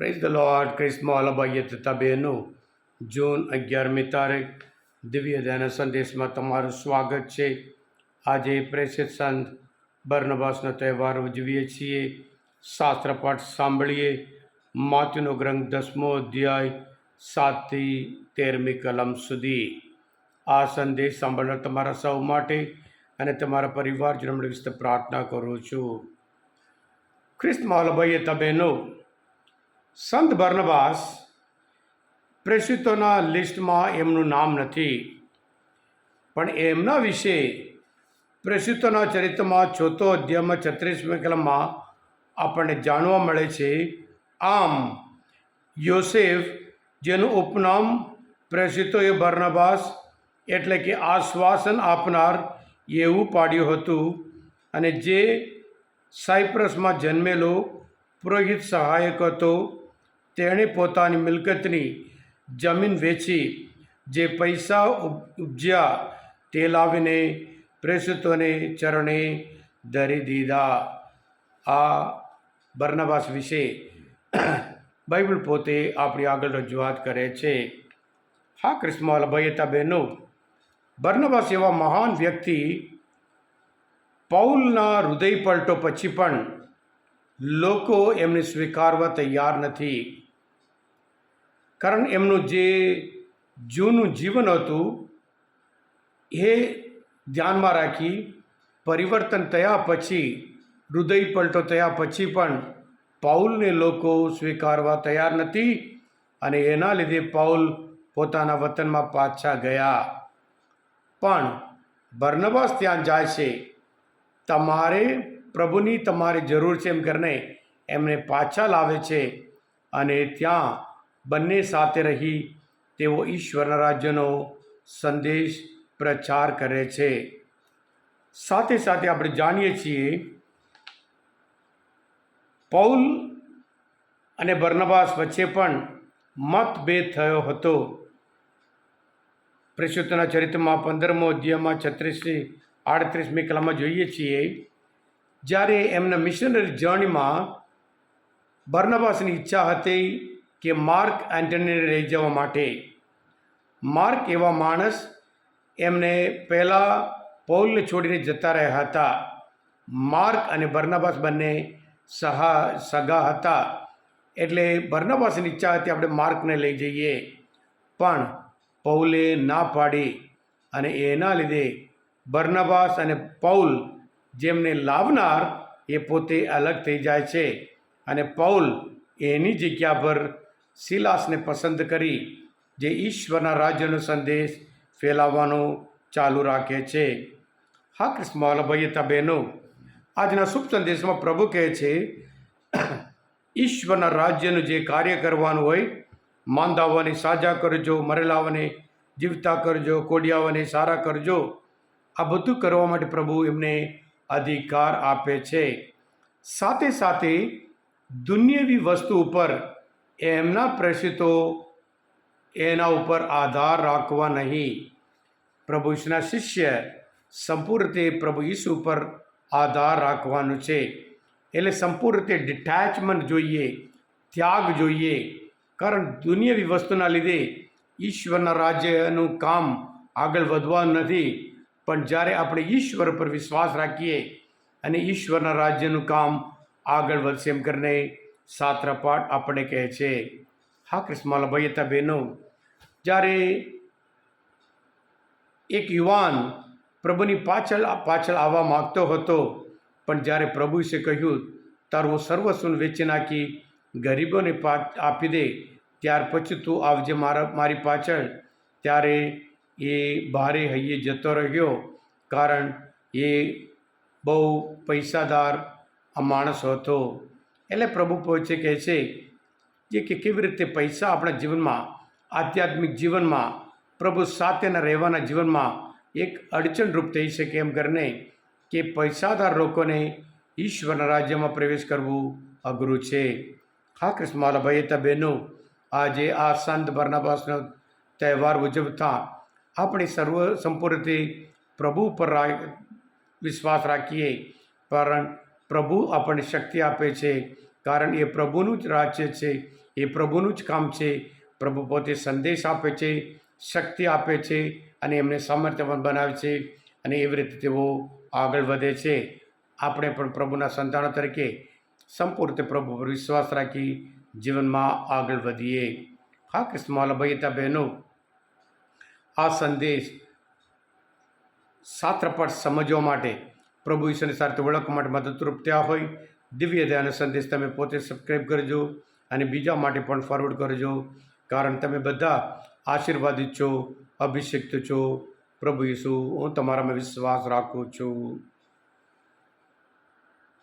Praise the lord ક્રિસ્મો અલબાઈએ તથા બહેનો જૂન અગિયારમી તારીખ દિવ્ય ધ્યાન સંદેશમાં તમારું સ્વાગત છે આજે પ્રેષિત સંત બર્નબાસનો તહેવાર ઉજવીએ છીએ શાસ્ત્ર પાઠ સાંભળીએ માતુનો ગ્રંથ દસમો અધ્યાય સાતથી તેરમી કલમ સુધી આ સંદેશ સાંભળનાર તમારા સૌ માટે અને તમારા પરિવારજનો વિશે પ્રાર્થના કરું છું ખ્રિસ્ત માલભાઈએ તબેનો સંત બર્નબાસ પ્રેષિતોના લિસ્ટમાં એમનું નામ નથી. પણ એમના વિશે પ્રેષિતોના ચરિત્રમાં ચોથો અધ્યાયમાં છત્રીસમી કલમમાં આપણને જાણવા મળે છે, આમ યોસેફ, જેનું ઉપનામ પ્રેષિતોએ બર્નબાસ એટલે કે આશ્વાસન આપનાર એવું પાડ્યું હતું અને જે સાયપ્રસમાં જન્મેલો પુરોહિત સહાયક હતો તેણે પોતાની મિલકતની જમીન વેચી, જે પૈસા ઉપ- ઉપજ્યા, તે લાવીને પ્રેષિતોને ચરણે ધરી દીધા. આ બર્નબાસ વિશે બાઇબલ પોતે આપણી આગળ રજૂઆત કરે છે. હા ક્રિસ્મલ અભયતા બહેનો, બર્નબાસ એવા મહાન વ્યક્તિ પૌલના હૃદય પલટો પછી પણ લોકો એમને સ્વીકારવા તૈયાર નથી. કારણ એમનું જે જૂનું જીવન હતું, એ ધ્યાનમાં રાખી પરિવર્તન થયા પછી, હૃદય પલટો થયા પછી પણ પાઉલને લોકો સ્વીકારવા તૈયાર નથી અને એના લીધે પાઉલ પોતાના વતનમાં પાછા ગયા. પણ બર્નબાસ ત્યાં જાય છે. તમારે પ્રભુની તમારી જરૂર છે એમ કરીને એમને પાછા લાવે છે અને ત્યાં બંને સાથે રહી તેઓ ઈશ્વરના રાજ્યનો સંદેશ પ્રચાર કરે છે. સાથે સાથે આપણે જાણીએ છીએ પૌલ અને બર્નબાસ વચ્ચે પણ મતભેદ થયો હતો. પ્રેષિતોના ચરિત્રમાં પંદરમો અધ્યાયમાં છત્રીસથી આડત્રીસમી કલામાં જોઈએ છીએ, જ્યારે એમના મિશનરી જર્નીમાં બર્નબાસની ઈચ્છા હતી કે માર્ક એન્ટનીને લઈ જવા માટે. માર્ક એવા માણસ એમને પહેલાં પૌલને છોડીને જતા રહ્યા હતા. માર્ક અને બર્નાબાસ બંને સહા સગા હતા. એટલે બર્નાબાસની ઈચ્છા હતી આપણે માર્કને લઈ જઈએ. પણ પૌલે ના પાડી અને એના લીધે બર્નાબાસ અને પૌલ જેમને લાવનાર એ પોતે અલગ થઈ જાય છે. અને પૌલ એની જગ્યા પર સિલાસને પસંદ કરી જે ઈશ્વરના રાજ્યનો સંદેશ ફેલાવવાનો ચાલુ રાખે છે. હા, કૃષ્ણ ભાઈ બહેનો, આજના શુભ સંદેશમાં પ્રભુ કહે છે, ઈશ્વરના રાજ્યનું જે કાર્ય કરવાનું હોય, માંદાવાને સાજા કરજો મરેલાવાને જીવતા કરજો કોડિયાવાને સારા કરજો, આ બધું કરવા માટે પ્રભુ એમને અધિકાર આપે છે. સાથે સાથે દુનિયાવી વસ્તુ ઉપર એમના પ્રેષિતો એના ઉપર આધાર રાખવા નહીં. પ્રભુ ઈસુના શિષ્ય સંપૂર્ણ રીતે પ્રભુ ઈસુ ઉપર આધાર રાખવાનું છે. એટલે સંપૂર્ણ રીતે ડિટેચમેન્ટ જોઈએ, ત્યાગ જોઈએ. કારણ દુનિયાવી વસ્તુના લીધે ઈશ્વરના રાજ્યનું કામ આગળ વધવાનું નથી. પણ જ્યારે આપણે ઈશ્વર પર વિશ્વાસ રાખીએ અને ઈશ્વરના રાજ્યનું કામ આગળ વધશે એમ કરીને સાત્રપાઠ આપણે કહે છે. હા કૃષ્ણ ભાઈ બહેનો, જ્યારે એક યુવાન પ્રભુની પાછળ પાછળ આવવા માગતો હતો, પણ જ્યારે પ્રભુએ કહ્યું, તારું સર્વસ્વ વેચી નાખી, ગરીબોને આપી દે, ત્યાર પછી તું આવજે મારા, મારી પાછળ. ત્યારે એ ભારે હૈયે જતો રહ્યો, કારણ એ બહુ પૈસાદાર આ માણસ હતો. એટલે પ્રભુ પહોંચે કહે છે કે કેવી રીતે પૈસા આપણા જીવનમાં, આધ્યાત્મિક જીવનમાં, પ્રભુ સાથેના રહેવાના જીવનમાં એક અડચણરૂપ થઈ શકે એમ કરીને કે પૈસાદાર લોકોને ઈશ્વરના રાજ્યમાં પ્રવેશ કરવું અઘરું છે. હા કૃષ્ણમાલા ભાઈ તા બહેનો, આજે આ સંત બર્નાબાસનો તહેવાર ઉજવતા આપણે સર્વ સંપૂર્ણ રીતે પ્રભુ પર વિશ્વાસ રાખીએ. કારણ પ્રભુ આપણને શક્તિ આપે છે. કારણ એ પ્રભુનું જ રાજ્ય છે. એ પ્રભુનું જ કામ છે. પ્રભુ પોતે સંદેશ આપે છે, શક્તિ આપે છે અને એમને સામર્થ્યવાન બનાવે છે અને એવી રીતે તેઓ આગળ વધે છે. આપણે પણ પ્રભુના સંતાનો તરીકે સંપૂર્ણ પ્રભુ પર વિશ્વાસ રાખી જીવનમાં આગળ વધીએ. હા કૃષ્ણમાલા ભાઈ હતા બહેનો, આ સંદેશ સાત્રપટ સમજવા માટે પ્રભુ ઈશ્વરની સાથે ઓળખવા માટે મદદરૂપ થયા હોય. દિવ્ય દયાનો સંદેશ તમે પોતે સબસ્ક્રાઈબ કરજો અને બીજા માટે પણ ફોરવર્ડ કરજો. કારણ તમે બધા આશીર્વાદિત છો, અભિષિક્ત છો. પ્રભુ ઈસુ, હું તમારામાં વિશ્વાસ રાખું છું.